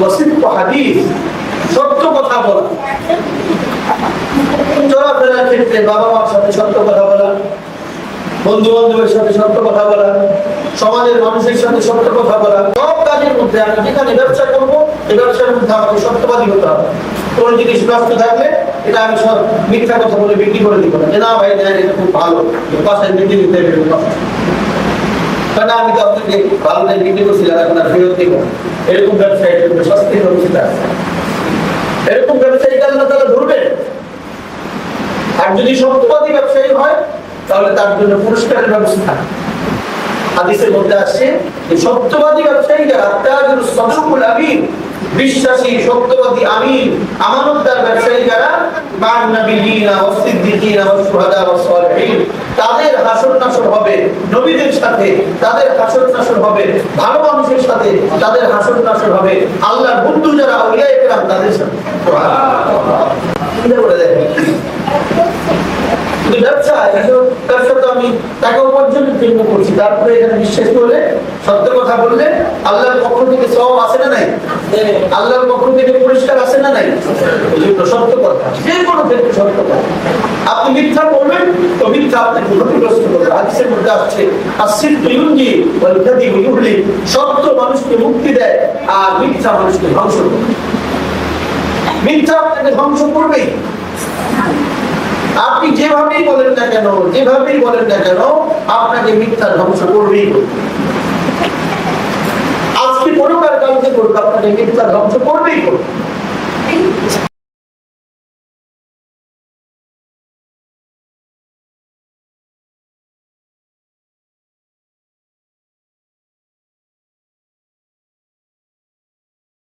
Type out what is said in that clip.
ওয়াসিফ হাদিস, সত্য কথা বলা। চলাফেরার ক্ষেত্রে বাবা মার সাথে সত্য কথা বলা বন্ধু বান্ধবের সাথে সত্য কথা বলা, সমাজের মানুষের সাথে সত্য কথা বলা, সব কাজের মধ্যে আমি যেখানে ব্যবসা করব, এই ব্যবসার মধ্যে আমাকে সত্যবাদী হতে হবে। কোন জিনিস নষ্ট থাকলে এটা আমি সব মিথ্যা কথা বলে বিক্রি করে দিব না। না ভাই এটা খুব ভালো। বাসায় বিক্রি দিতে হবে কারণ আমি তো আপনাকে ভালো দামে বিক্রি করছিলাম, এখন আর ফেরত দিব এরকম ব্যবসায়ী সস্তি ব্যবস্থা আছে। এরকম ব্যবসায়ীকে আল্লাহ তারা ধরবেন? আর যদি সত্যবাদী ব্যবসায়ী হয়, তাহলে তার জন্য পুরস্কারের ব্যবস্থা। হাদিসের মধ্যে আসছে যে সত্যবাদী ব্যবসায়ী যারা, তাজুল সদুকুল আমিন, বিশ্বাসী, সত্যবাদী আমিন, আমানতদার ব্যবসায়ী যারা মান নবিয়িনা ওয়া সিদ্দিকিনা ওয়া শুহাদা ওয়া সালিহিন তাদের হাসর নাসর হবে। নবীদের সাথে তাদের হাসর নাসর হবে। ভালো মানুষের সাথে তাদের হাসর নাসর হবে। আল্লাহর বন্ধু যারা আউলিয়া ইকরাম তাদের সাথে। আল্লাহর পক্ষ থেকে সব আসে না নাই? না নাই? সত্য কথা। যে কোনো ক্ষেত্রে সত্য কথা। আপনি মিথ্যা বলবেন, তো মিথ্যা আপনাকে ক্ষতিগ্রস্ত করবে হাদিসের মধ্যে আসছে ইউহলি সত্য মানুষকে মুক্তি দেয়, আর মিথ্যা মানুষকে ধ্বংস করে মিথ্যা আপনাকে ধ্বংস করবেই। আপনি যেভাবেই বলেন না কেন, যেভাবেই বলেন না কেন, আপনাকে মিথ্যা ধ্বংস করবেই। করবে। আজকে কোনো কার করবে আপনাকে মিথ্যা ধ্বংস করবেই। করবে